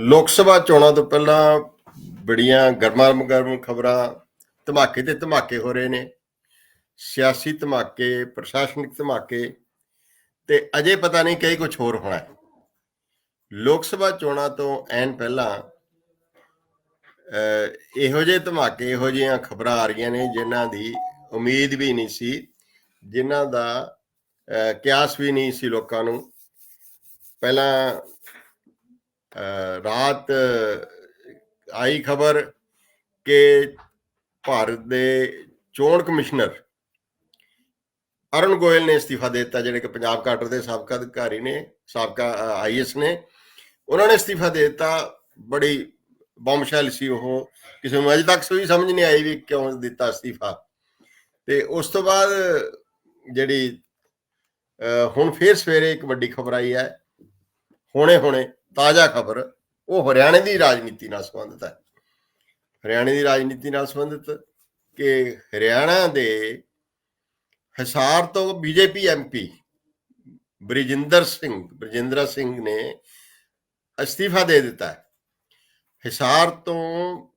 ਲੋਕ ਸਭਾ ਚੋਣਾਂ ਤੋਂ ਪਹਿਲਾਂ ਬੜੀਆਂ ਗਰਮਾ ਗਰਮ ਖਬਰਾਂ ਧਮਾਕੇ ਤੇ ਧਮਾਕੇ ਹੋ ਰਹੇ ਨੇ। ਸਿਆਸੀ ਧਮਾਕੇ, ਪ੍ਰਸ਼ਾਸਨਿਕ ਧਮਾਕੇ ਤੇ ਅਜੇ ਪਤਾ ਨਹੀਂ ਕਈ ਕੁਝ ਹੋਰ ਹੋਣਾ। ਹੈ ਲੋਕ ਸਭਾ ਚੋਣਾਂ ਤੋਂ ਐਨ ਪਹਿਲਾਂ ਇਹੋ ਜਿਹੇ ਧਮਾਕੇ, ਇਹੋ ਜਿਹੀਆਂ ਖਬਰਾਂ ਆ ਰਹੀਆਂ ਨੇ ਜਿਨ੍ਹਾਂ ਦੀ ਉਮੀਦ ਵੀ ਨਹੀਂ ਸੀ, ਜਿਨ੍ਹਾਂ ਦਾ ਕਿਆਸ ਵੀ ਨਹੀਂ ਸੀ ਲੋਕਾਂ ਨੂੰ। ਪਹਿਲਾਂ ਰਾਤ ਆਈ ਖਬਰ ਕਿ ਭਾਰਤ ਦੇ ਚੋਣ ਕਮਿਸ਼ਨਰ ਅਰੁਣ ਗੋਇਲ ਨੇ ਅਸਤੀਫਾ ਦੇ ਦਿੱਤਾ, ਜਿਹੜੇ ਕਿ ਪੰਜਾਬ ਕਾਟਰ ਦੇ ਸਾਬਕਾ ਅਧਿਕਾਰੀ ਨੇ, ਸਾਬਕਾ ਆਈਐਸ ਨੇ। ਉਹਨਾਂ ਨੇ ਅਸਤੀਫਾ ਦੇ ਦਿੱਤਾ। ਬੜੀ ਬੰਮਸ਼ੈਲ ਸੀ ਉਹ। ਕਿਸੇ ਨੂੰ ਅਜੇ ਤੱਕ ਸੋਈ ਸਮਝ ਨਹੀਂ ਆਈ ਵੀ ਕਿਉਂ ਦਿੱਤਾ ਅਸਤੀਫਾ। ਤੇ ਉਸ ਤੋਂ ਬਾਅਦ ਜਿਹੜੀ, ਅਹ, ਹੁਣ ਫੇਰ ਸਵੇਰੇ ਇੱਕ ਵੱਡੀ ਖਬਰ ਆਈ ਹੈ। ਹੁਣੇ ਹੁਣੇ ਤਾਜ਼ਾ ਖਬਰ, ਉਹ ਹਰਿਆਣੇ ਦੀ ਰਾਜਨੀਤੀ ਨਾਲ ਸੰਬੰਧਿਤ ਹੈ। ਹਰਿਆਣੇ ਦੀ ਰਾਜਨੀਤੀ ਨਾਲ ਸੰਬੰਧਿਤ ਕਿ ਹਰਿਆਣਾ ਦੇ ਹਿਸਾਰ ਤੋਂ ਬੀਜੇਪੀ ਐਮਪੀ ਬ੍ਰਿਜਿੰਦਰ ਸਿੰਘ ਬ੍ਰਿਜਿੰਦਰ ਸਿੰਘ ਨੇ ਅਸਤੀਫਾ ਦੇ ਦਿੱਤਾ ਹਿਸਾਰ ਤੋਂ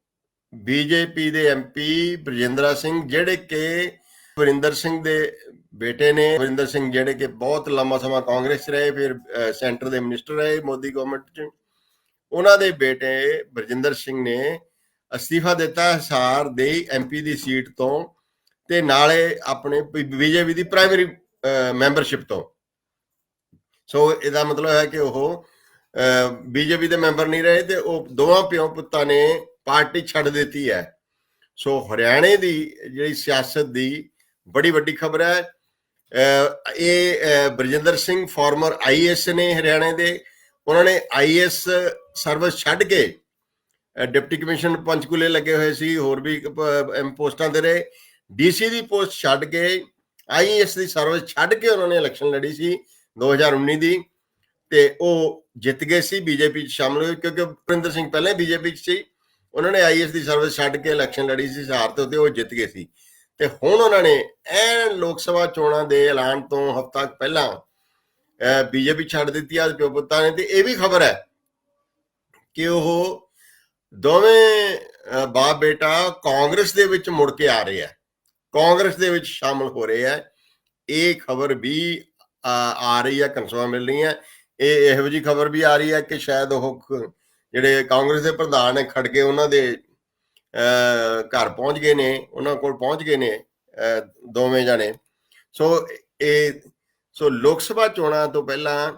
ਬੀਜੇਪੀ ਦੇ ਐਮਪੀ ਬ੍ਰਿਜਿੰਦਰ ਸਿੰਘ, ਜਿਹੜੇ ਕਿ ਵਰਿੰਦਰ ਸਿੰਘ ਦੇ ਬੇਟੇ ਨੇ ਵਰਿੰਦਰ ਸਿੰਘ ਜਿਹੜੇ ਕਿ ਬਹੁਤ ਲੰਮਾ ਸਮਾਂ ਕਾਂਗਰਸ 'ਚ ਰਹੇ, ਫਿਰ ਸੈਂਟਰ ਦੇ ਮਿਨਿਸਟਰ ਰਹੇ ਮੋਦੀ ਗਵਰਨਮੈਂਟ 'ਚ। ਉਹਨਾਂ ਦੇ ਬੇਟੇ ਬਰਜਿੰਦਰ ਸਿੰਘ ਨੇ ਅਸਤੀਫਾ ਦਿੱਤਾ ਹਿਸਾਰ ਦੇ ਐਮਪੀ ਦੀ ਸੀਟ ਤੋਂ ਤੇ ਨਾਲੇ ਆਪਣੇ ਬੀਜੇਪੀ ਦੀ ਪ੍ਰਾਇਮਰੀ ਮੈਂਬਰਸ਼ਿਪ ਤੋਂ। ਸੋ ਇਹਦਾ ਮਤਲਬ ਹੈ ਕਿ ਉਹ ਬੀਜੇਪੀ ਦੇ ਮੈਂਬਰ ਨਹੀਂ ਰਹੇ ਤੇ ਉਹ ਦੋਵਾਂ ਪਿਓ ਪੁੱਤਾਂ ਨੇ ਪਾਰਟੀ ਛੱਡ ਦਿੱਤੀ ਹੈ। ਸੋ ਹਰਿਆਣੇ ਦੀ ਜਿਹੜੀ ਸਿਆਸਤ ਦੀ ਬੜੀ ਵੱਡੀ ਖਬਰ ਹੈ। ਇਹ ਬਰਜਿੰਦਰ ਸਿੰਘ ਫਾਰਮਰ ਆਈਐਸ ਨੇ ਹਰਿਆਣੇ ਦੇ, ਉਹਨਾਂ ਨੇ ਆਈਐਸ ਸਰਵਿਸ ਛੱਡ ਕੇ ਡਿਪਟੀ ਕਮਿਸ਼ਨ ਪੰਚਕੂਲੇ ਲੱਗੇ ਹੋਏ ਸੀ, ਹੋਰ ਵੀ ਪੋਸਟਾਂ ਤੇ ਰਹੇ। ਡੀਸੀ ਦੀ ਪੋਸਟ ਛੱਡ ਕੇ ਆਈਐਸ ਦੀ ਸਰਵਿਸ ਛੱਡ ਕੇ ਉਹਨਾਂ ਨੇ ਇਲੈਕਸ਼ਨ ਲੜੀ ਸੀ 2019 ਦੀ। ਤੇ ਉਹ ਜਿੱਤ ਗਏ ਸੀ ਬੀਜੇਪੀ ਚ ਸ਼ਾਮਲ ਹੋਏ, ਕਿਉਂਕਿ ਭਰਿੰਦਰ ਸਿੰਘ ਪਹਿਲਾਂ ਬੀਜੇਪੀ ਚ ਸੀ। ਉਹਨਾਂ ਨੇ ਆਈਐਸ ਦੀ ਸਰਵਿਸ ਛੱਡ ਕੇ ਇਲੈਕਸ਼ਨ ਲੜੀ ਸੀ, ਸਹਾਰਤ ਤੇ ਉੱਤੇ ਉਹ ਜਿੱਤ ਗਏ ਸੀ। ਤੇ ਹੁਣ ਉਹਨਾਂ ਨੇ ਐਨ ਲੋਕ ਸਭਾ ਚੋਣਾਂ ਦੇ ਐਲਾਨ ਤੋਂ ਹਫ਼ਤਾ ਪਹਿਲਾਂ ਬੀਜੇਪੀ ਛੱਡ ਦਿੱਤੀ ਆ ਪਿਓ ਪੁੱਤਾਂ ਨੇ, ਤੇ ਇਹ ਵੀ ਖਬਰ ਹੈ ਕਿ ਉਹ ਦੋਵੇਂ ਬਾਪ ਬੇਟਾ ਕਾਂਗਰਸ ਦੇ ਵਿੱਚ ਮੁੜ ਕੇ ਆ ਰਹੇ ਆ ਕਾਂਗਰਸ ਦੇ ਵਿੱਚ ਸ਼ਾਮਲ ਹੋ ਰਹੇ ਆ ਇਹ ਖਬਰ ਵੀ ਆ ਰਹੀ ਹੈ, ਕਨਸਵਾ ਮਿਲ ਰਹੀ ਹੈ। ਇਹ ਇਹੋ ਜੀ ਖਬਰ ਵੀ ਆ ਰਹੀ ਹੈ ਕਿ ਸ਼ਾਇਦ ਉਹ ਜਿਹੜੇ ਕਾਂਗਰਸ ਦੇ ਪ੍ਰਧਾਨ ਨੇ ਖੜ ਕੇ ਉਹਨਾਂ ਦੇ ਘਰ ਪਹੁੰਚ ਗਏ ਨੇ, ਉਹਨਾਂ ਕੋਲ ਪਹੁੰਚ ਗਏ ਨੇ ਦੋਵੇਂ ਜਣੇ। ਸੋ ਇਹ, ਸੋ ਲੋਕ ਸਭਾ ਚੋਣਾਂ ਤੋਂ ਪਹਿਲਾਂ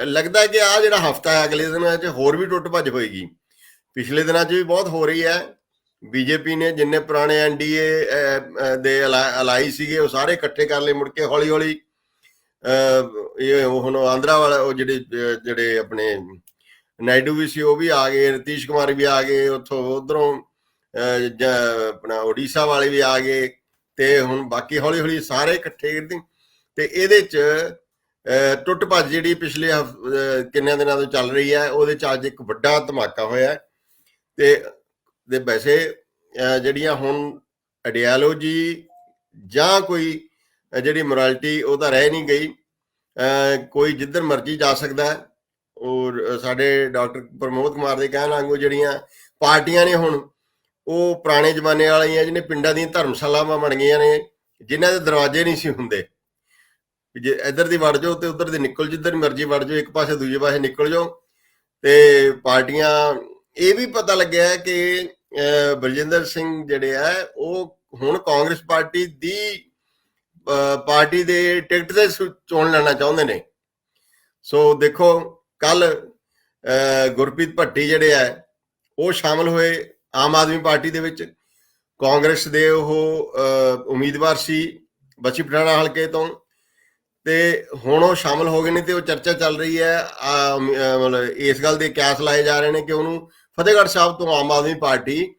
ਲੱਗਦਾ ਕਿ ਆ ਜਿਹੜਾ ਹਫਤਾ ਹੈ, ਅਗਲੇ ਦਿਨਾਂ 'ਚ ਹੋਰ ਵੀ ਟੁੱਟ ਭੱਜ ਹੋਏਗੀ। ਪਿਛਲੇ ਦਿਨਾਂ 'ਚ ਵੀ ਬਹੁਤ ਹੋ ਰਹੀ ਹੈ। ਬੀਜੇਪੀ ਨੇ ਜਿੰਨੇ ਪੁਰਾਣੇ ਐਨਡੀਏ ਦੇ ਅਲਾ- ਅਲਾਈ ਸੀਗੇ, ਉਹ ਸਾਰੇ ਇਕੱਠੇ ਕਰ ਲਏ ਮੁੜ ਕੇ ਹੌਲੀ ਹੌਲੀ ਇਹ ਹੁਣ ਆਂਧਰਾ ਵਾਲਾ, ਉਹ ਜਿਹੜੇ ਜਿਹੜੇ ਆਪਣੇ ਨਾਇਡੂ ਵੀ ਸੀ, ਉਹ ਵੀ ਆ ਗਏ, ਰਤੀਸ਼ ਕੁਮਾਰ ਵੀ ਆ ਗਏ, ਉੱਥੋਂ ਉਧਰੋਂ ਆਪਣਾ ਓਡੀਸ਼ਾ ਵਾਲੇ ਵੀ ਆ ਗਏ ਤੇ ਹੁਣ ਬਾਕੀ ਹੌਲੀ ਹੌਲੀ ਸਾਰੇ ਇਕੱਠੇ ਕਰਦੇ। ਤੇ ਇਹਦੇ ਚ ਟੁੱਟ ਭੱਜ ਜਿਹੜੀ ਪਿਛਲੇ ਹਫ਼- ਅਹ, ਕਿੰਨਿਆਂ ਦਿਨਾਂ ਤੋਂ ਚੱਲ ਰਹੀ ਹੈ ਉਹਦੇ ਚ ਅੱਜ ਇੱਕ ਵੱਡਾ ਧਮਾਕਾ ਹੋਇਆ ਹੈ। ਤੇ ਦੇ ਵੈਸੇ ਜਿਹੜੀਆਂ ਹੁਣ ਆਈਡੀਓਲੋਜੀ ਜਾਂ ਕੋਈ ਜਿਹੜੀ ਮੋਰੈਲਿਟੀ ਉਹ ਤਾਂ ਰਹਿ ਨਹੀਂ ਗਈ। ਕੋਈ ਜਿੱਧਰ ਮਰਜ਼ੀ ਜਾ ਸਕਦਾ ਹੈ। ਔਰ ਸਾਡੇ ਡਾਕਟਰ ਪ੍ਰਮੋਦ ਕੁਮਾਰ ਦੇ ਕਹਿਣ ਵਾਂਗੂ ਜਿਹੜੀਆਂ ਪਾਰਟੀਆਂ ਨੇ ਹੁਣ ਉਹ ਪੁਰਾਣੇ ਜ਼ਮਾਨੇ ਵਾਲੀਆਂ ਜਿਹਨੇ ਪਿੰਡਾਂ ਦੀਆਂ ਧਰਮਸ਼ਾਲਾਵਾਂ ਬਣ ਗਈਆਂ ਨੇ, ਜਿਨ੍ਹਾਂ ਦੇ ਦਰਵਾਜ਼ੇ ਨਹੀਂ ਸੀ ਹੁੰਦੇ। ਜੇ ਇੱਧਰ ਦੀ ਵੜ ਜਾਓ ਤੇ ਉੱਧਰ ਦੀ ਨਿਕਲ ਜਿੱਧਰ ਮਰਜ਼ੀ ਵੜ ਜਾਓ, ਇੱਕ ਪਾਸੇ ਦੂਜੇ ਪਾਸੇ ਨਿਕਲ ਜਾਓ। ਤੇ ਪਾਰਟੀਆਂ, ਇਹ ਵੀ ਪਤਾ ਲੱਗਿਆ ਕਿ ਬਲਜਿੰਦਰ ਸਿੰਘ ਜਿਹੜੇ ਆ, ਉਹ ਹੁਣ ਕਾਂਗਰਸ ਪਾਰਟੀ ਦੀ ਪਾਰਟੀ ਦੇ ਟਿਕਟ ਤੇ ਚੋਣ ਲੜਨਾ ਚਾਹੁੰਦੇ ਨੇ। ਸੋ ਦੇਖੋ ਕੱਲ ਗੁਰਪ੍ਰੀਤ ਭੱਟੀ ਜਿਹੜੇ ਆ, ਉਹ ਸ਼ਾਮਲ ਹੋਏ। ਆਮ ਆਦਮੀ ਪਾਰਟੀ ਦੇ ਵਿੱਚ ਕਾਂਗਰਸ ਦੇ ਉਹ ਉਮੀਦਵਾਰ ਸੀ, ਬੱਚੀ ਪਠਾਣਾ ਹਲਕੇ ਤੋਂ। ਤੇ ਹੁਣ ਉਹ ਸ਼ਾਮਲ ਹੋ ਗਏ ਨੇ ਤੇ ਉਹ ਚਰਚਾ ਚੱਲ ਰਹੀ ਹੈ ਮਤਲਬ ਇਸ ਗੱਲ ਦੇ ਕਿਆਸ ਲਾਏ ਜਾ ਰਹੇ ਨੇ ਕਿ ਉਹਨੂੰ ਫਤਿਹਗੜ੍ਹ ਸਾਹਿਬ ਤੋਂ ਆਮ ਆਦਮੀ ਪਾਰਟੀ